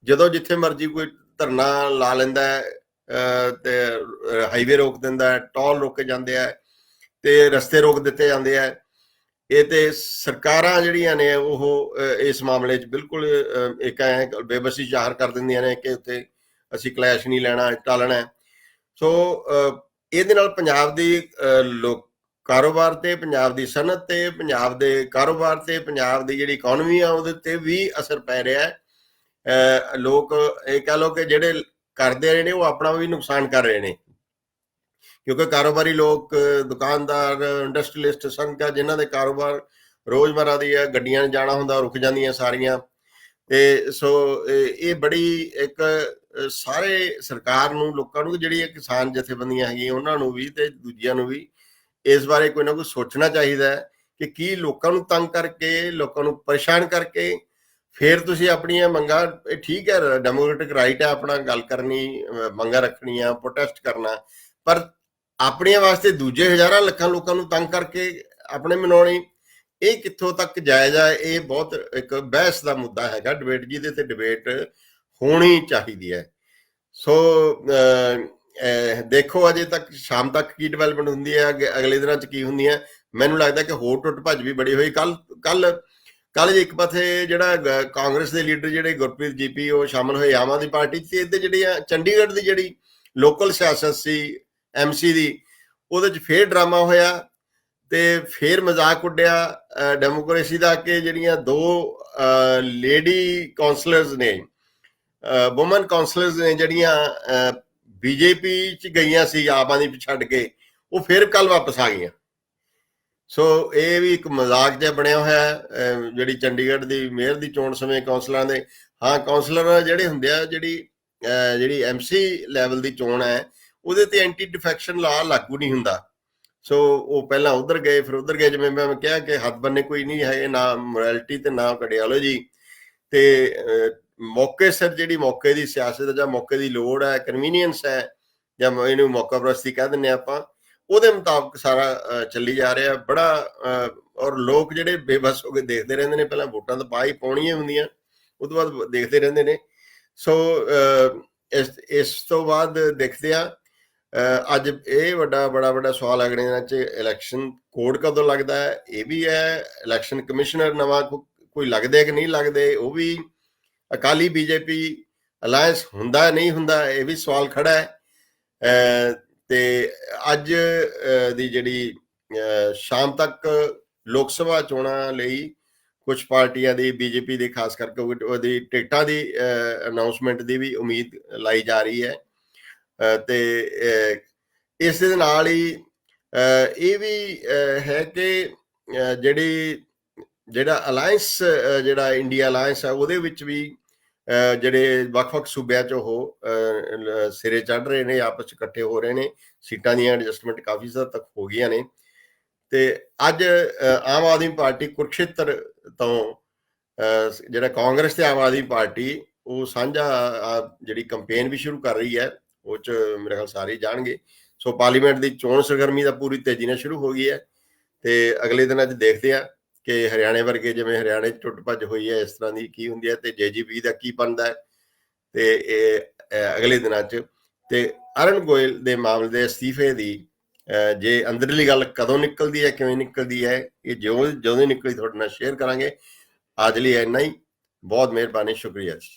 ਜਦੋਂ ਜਿੱਥੇ ਮਰਜ਼ੀ ਕੋਈ ਧਰਨਾ ਲਾ ਲੈਂਦਾ ਹੈ ਤੇ ਹਾਈਵੇ ਰੋਕ ਦਿੰਦਾ ਹੈ ਟੋਲ ਰੋਕੇ ਜਾਂਦੇ ਆ, ਤੇ ਰਸਤੇ ਰੋਕ ਦਿੱਤੇ ਜਾਂਦੇ ਆ, ਇਹ ਤੇ ਸਰਕਾਰਾਂ ਜਿਹੜੀਆਂ ਨੇ ਉਹ ਇਸ ਮਾਮਲੇ 'ਚ ਬਿਲਕੁਲ ਇੱਕ ਐ ਬੇਬਸੀ ਜ਼ਾਹਰ ਕਰ ਦਿੰਦੀਆਂ ਨੇ ਕਿ ਉੱਥੇ ਅਸੀਂ ਕਲੈਸ਼ ਨਹੀਂ ਲੈਣਾ ਟਾਲਣਾ ਸੋ ਇਹਦੇ ਨਾਲ ਪੰਜਾਬ ਦੀ ਲੋਕ, ਕਾਰੋਬਾਰ ਤੇ ਪੰਜਾਬ ਦੀ ਸਨਅਤ ਤੇ, ਪੰਜਾਬ ਦੇ ਕਾਰੋਬਾਰ ਤੇ, ਪੰਜਾਬ ਦੀ ਜਿਹੜੀ ਇਕਨੋਮੀ ਆ, ਉਹਦੇ ਤੇ ਵੀ ਅਸਰ ਪੈ ਰਿਹਾ ਹੈ। ਲੋਕ, ਇਹ ਕਹ ਲੋ ਕਿ ਜਿਹੜੇ ਕਰਦੇ ਰਹੇ ਨੇ, ਉਹ ਆਪਣਾ ਵੀ ਨੁਕਸਾਨ ਕਰ ਰਹੇ ਨੇ। ਕਿਉਂਕਿ ਕਾਰੋਬਾਰੀ ਲੋਕ, ਦੁਕਾਨਦਾਰ ਇੰਡਸਟਰੀਲਿਸਟ ਸੰਖਿਆ ਜਿਨ੍ਹਾਂ ਦੇ ਕਾਰੋਬਾਰ ਰੋਜ਼ਮਰਾ ਦੀ ਹੈ ਗੱਡੀਆਂ 'ਚ ਜਾਣਾ ਹੁੰਦਾ, ਰੁਕ ਜਾਂਦੀਆਂ ਸਾਰੀਆਂ। ਤੇ ਸੋ, ਇਹ ਇਹ ਬੜੀ ਇੱਕ ਸਾਰੇ ਸਰਕਾਰ ਨੂੰ, ਲੋਕਾਂ ਨੂੰ ਜਿਹੜੀਆਂ ਕਿਸਾਨ ਜਥੇਬੰਦੀਆਂ ਹੈਗੀਆਂ, ਉਹਨਾਂ ਨੂੰ ਵੀ ਤੇ ਦੂਜਿਆਂ ਨੂੰ ਵੀ ਇਸ ਬਾਰੇ ਕੋਈ ਨਾ ਕੋਈ ਸੋਚਣਾ ਚਾਹੀਦਾ ਹੈ ਕਿ ਕੀ ਲੋਕਾਂ ਨੂੰ ਤੰਗ ਕਰਕੇ, ਲੋਕਾਂ ਨੂੰ ਪਰੇਸ਼ਾਨ ਕਰਕੇ ਫਿਰ ਤੁਸੀਂ ਆਪਣੀਆਂ ਮੰਗਾਂ, ਇਹ ਠੀਕ ਹੈ, ਡੈਮੋਕ੍ਰੈਟਿਕ ਰਾਈਟ ਹੈ ਆਪਣਾ ਗੱਲ ਕਰਨੀ ਮੰਗਾਂ ਰੱਖਣੀਆਂ, ਪ੍ਰੋਟੈਸਟ ਕਰਨਾ, ਪਰ ਆਪਣੀਆਂ ਵਾਸਤੇ ਦੂਜੇ ਹਜ਼ਾਰਾਂ ਲੱਖਾਂ ਲੋਕਾਂ ਨੂੰ ਤੰਗ ਕਰਕੇ ਆਪਣੇ ਮਨਾਉਣੀ, ਇਹ ਕਿੱਥੋਂ ਤੱਕ ਜਾਇਜ਼ ਹੈ? ਇਹ ਬਹੁਤ ਇੱਕ ਬਹਿਸ ਦਾ ਮੁੱਦਾ ਹੈਗਾ, ਡਿਬੇਟ ਜਿਹਦੇ ਤੇ ਡਿਬੇਟ ਹੋਣੀ ਚਾਹੀਦੀ ਹੈ। ਸੋ ਦੇਖੋ ਅਜੇ ਤੱਕ ਸ਼ਾਮ ਤੱਕ ਕੀ ਡਿਵੈਲਪਮੈਂਟ ਹੁੰਦੀ ਹੈ, ਅੱਗੇ- ਅਗਲੇ ਦਿਨਾਂ ਚ ਕੀ ਹੁੰਦੀ ਹੈ। ਮੈਨੂੰ ਲੱਗਦਾ ਕਿ ਹੋਰ ਟੁੱਟ ਭੱਜ ਵੀ ਬੜੀ ਹੋਈ। ਕੱਲ ਕੱਲ ਕੱਲ ਇੱਕ ਪਾਸੇ ਜਿਹੜਾ ਗ- ਕਾਂਗਰਸ ਦੇ ਲੀਡਰ ਜਿਹੜੇ ਗੁਰਪ੍ਰੀਤ ਜੀਪੀ, ਉਹ ਸ਼ਾਮਲ ਹੋਏ ਆਮ ਆਦਮੀ ਪਾਰਟੀ 'ਚ ਤੇ ਇਹਦੇ ਜਿਹੜੀ ਚੰਡੀਗੜ੍ਹ ਦੀ ਜਿਹੜੀ ਲੋਕਲ ਸਿਆਸਤ ਸੀ ਐਮਸੀ ਦੀ, ਉਹਦੇ 'ਚ ਫੇਰ ਡਰਾਮਾ ਹੋਇਆ ਤੇ ਫੇਰ ਮਜ਼ਾਕ ਉੱਡਿਆ। ਡੈਮੋਕ੍ਰੇਸੀ ਦਾ ਕਿ ਜਿਹੜੀਆਂ ਦੋ ਲੇਡੀ ਕਾਉਂਸਲਰਸ ਨੇ ਔਮਨ ਕਾਉਂਸਲਰਸ ਨੇ ਜਿਹੜੀਆਂ ਬੀਜੇਪੀ ਚ ਗਈਆਂ ਸੀ ਆਮ ਆਦਮੀ ਛੱਡ ਕੇ ਉਹ ਫਿਰ ਕੱਲ ਵਾਪਸ ਆ ਗਈਆਂ। ਸੋ ਇਹ ਵੀ ਇੱਕ ਮਜ਼ਾਕ ਜਿਹਾ ਬਣਿਆ ਹੋਇਆ ਜਿਹੜੀ ਚੰਡੀਗੜ੍ਹ ਦੀ ਮੇਅਰ ਦੀ ਚੋਣ ਸਮੇਂ ਕਾਉਂਸਲਰਾਂ ਦੇ ਹਾਂ ਕਾਉਂਸਲਰ ਜਿਹੜੇ ਹੁੰਦੇ ਆ ਜਿਹੜੀ ਅਹ, ਜਿਹੜੀ ਐਮਸੀ ਲੈਵਲ ਦੀ ਚੋਣ ਹੈ ਉਹਦੇ ਤੇ ਐਂਟੀ ਡਿਫੈਕਸ਼ਨ ਲਾ ਲਾਗੂ ਨਹੀਂ ਹੁੰਦਾ। ਸੋ ਉਹ ਪਹਿਲਾਂ ਉਧਰ ਗਏ ਫਿਰ ਉਧਰ ਗਏ ਜਿਵੇਂ ਮੈਂ ਕਿਹਾ ਕਿ ਹੱਥ ਬੰਨੇ ਕੋਈ ਨਹੀਂ ਹੈ ਨਾ ਮੋਰੈਲਿਟੀ ਤੇ ਨਾ ਕਡਿਆਲੋਜੀ ਤੇ ਮੌਕੇ ਸਿਰ ਜਿਹੜੀ ਮੌਕੇ ਦੀ ਸਿਆਸਤ ਜਾਂ ਮੌਕੇ ਦੀ ਲੋੜ ਹੈ ਕਨਵੀਨੀਅੰਸ ਹੈ, ਜਾਂ ਇਹਨੂੰ ਮੌਕਾ ਪ੍ਰਸਤੀ ਕਹਿ ਦਿੰਨੇ ਆਪਾਂ, ਉਹਦੇ ਮੁਤਾਬਕ ਸਾਰਾ ਚੱਲੀ ਜਾ ਰਿਹਾ। ਬੜਾ ਔਰ ਲੋਕ ਜਿਹੜੇ ਬੇਬਸ ਹੋ ਕੇ ਦੇਖਦੇ ਰਹਿੰਦੇ ਨੇ, ਪਹਿਲਾਂ ਵੋਟਾਂ ਤਾਂ ਪਾ ਹੀ ਪਾਉਣੀਆਂ ਹੁੰਦੀਆਂ ਉਸ ਤੋਂ ਬਾਅਦ ਦੇਖਦੇ ਰਹਿੰਦੇ ਨੇ। ਸੋ ਇਸ ਇਸ ਤੋਂ ਬਾਅਦ ਦੇਖਦੇ ਆ ਅੱਜ ਇਹ ਵੱਡਾ, ਬੜਾ, ਵੱਡਾ ਸਵਾਲ ਅਗਲੇ ਦਿਨਾਂ 'ਚ ਇਲੈਕਸ਼ਨ ਕੋਡ ਕਦੋਂ ਲੱਗਦਾ ਹੈ? ਇਹ ਵੀ ਹੈ ਇਲੈਕਸ਼ਨ ਕਮਿਸ਼ਨਰ ਨਵਾਂ ਕੋ- ਕੋਈ ਲੱਗਦੇ ਕਿ ਨਹੀਂ ਲੱਗਦੇ? ਉਹ ਵੀ ਅਕਾਲੀ ਬੀਜੇਪੀ ਅਲਾਈਅੰਸ ਹੁੰਦਾ ਨਹੀਂ ਹੁੰਦਾ ਇਹ ਵੀ ਸਵਾਲ ਖੜਾ ਹੈ। ਅਹ, ਤੇ ਅੱਜ ਦੀ ਜਿਹੜੀ ਸ਼ਾਮ ਤੱਕ ਲੋਕ ਸਭਾ ਚੋਣਾਂ ਲਈ ਕੁਝ ਪਾਰਟੀਆਂ ਦੀ ਬੀਜੇਪੀ ਦੀ ਖਾਸ ਕਰਕੇ ਉਹਦੀ ਟਿਕਟਾਂ ਦੀ ਅਨਾਉਂਸਮੈਂਟ ਦੀ ਵੀ ਉਮੀਦ ਲਾਈ ਜਾ ਰਹੀ ਹੈ। ਅਹ, ਤੇ ਇਸ ਦੇ ਨਾਲ ਹੀ ਇਹ ਵੀ ਹੈ ਕਿ ਜਿਹੜੀ ਜਿਹੜਾ ਅਲਾਈਅੰਸ ਜਿਹੜਾ ਇੰਡੀਆ ਅਲਾਈਅੰਸ ਹੈ ਉਹਦੇ ਵਿੱਚ ਵੀ ਜਿਹੜੇ ਵੱਖ-ਵੱਖ ਸੂਬਿਆਂ 'ਚ ਉਹ ਅਹ, ਸਿਰੇ ਚੜ ਰਹੇ ਨੇ ਆਪਸ 'ਚ ਇਕੱਠੇ ਹੋ ਰਹੇ ਨੇ ਸੀਟਾਂ ਦੀਆਂ ਐਡਜਸਟਮੈਂਟ ਕਾਫੀ ਹੱਦ ਤੱਕ ਹੋ ਗਈਆਂ ਨੇ। ਤੇ ਅੱਜ ਆਮ ਆਦਮੀ ਪਾਰਟੀ ਕੁਰਕਸ਼ੇਤਰ ਤੋਂ ਜਿਹੜਾ ਕਾਂਗਰਸ ਤੇ ਆਮ ਆਦਮੀ ਪਾਰਟੀ ਉਹ ਸਾਂਝਾ ਜਿਹੜੀ ਕੰਪੇਨ ਵੀ ਸ਼ੁਰੂ ਕਰ ਰਹੀ ਹੈ ਉਹ ਚ ਮੇਰੇ ਖਿਆਲ ਸਾਰੇ ਜਾਣਗੇ। ਸੋ ਪਾਰਲੀਮੈਂਟ ਦੀ ਚੋਣ ਸਰਗਰਮੀ ਦਾ ਪੂਰੀ ਤੇਜ਼ੀ ਨਾਲ ਸ਼ੁਰੂ ਹੋ ਗਈ ਹੈ। ਤੇ ਅਗਲੇ ਦਿਨਾਂ 'ਚ ਦੇਖਦੇ ਆ ਕਿ ਹਰਿਆਣੇ ਵਰਗੇ ਜਿਵੇਂ ਹਰਿਆਣੇ 'ਚ ਟੁੱਟ ਭੱਜ ਹੋਈ ਹੈ, ਇਸ ਤਰ੍ਹਾਂ ਦੀ ਕੀ ਹੁੰਦੀ ਹੈ ਤੇ ਜੇਜੀਪੀ ਦਾ ਕੀ ਬਣਦਾ ਹੈ ਤੇ ਇਹ ਅਗਲੇ ਦਿਨਾਂ 'ਚ ਤੇ ਅਰਨ ਗੋਇਲ ਦੇ ਮਾਮਲੇ ਦੇ ਅਸਤੀਫੇ ਦੀ ਜੇ ਅੰਦਰਲੀ ਗੱਲ ਕਦੋਂ ਨਿਕਲਦੀ ਹੈ ਕਿਵੇਂ ਨਿਕਲਦੀ ਹੈ, ਇਹ ਜਿਉਂ ਜਦੋਂ ਨਿਕਲੀ ਤੁਹਾਡੇ ਨਾਲ ਸ਼ੇਅਰ ਕਰਾਂਗੇ। ਅੱਜ ਲਈ ਇੰਨਾ ਹੀ। ਬਹੁਤ ਮਿਹਰਬਾਨੀ, ਸ਼ੁਕਰੀਆ ਜੀ।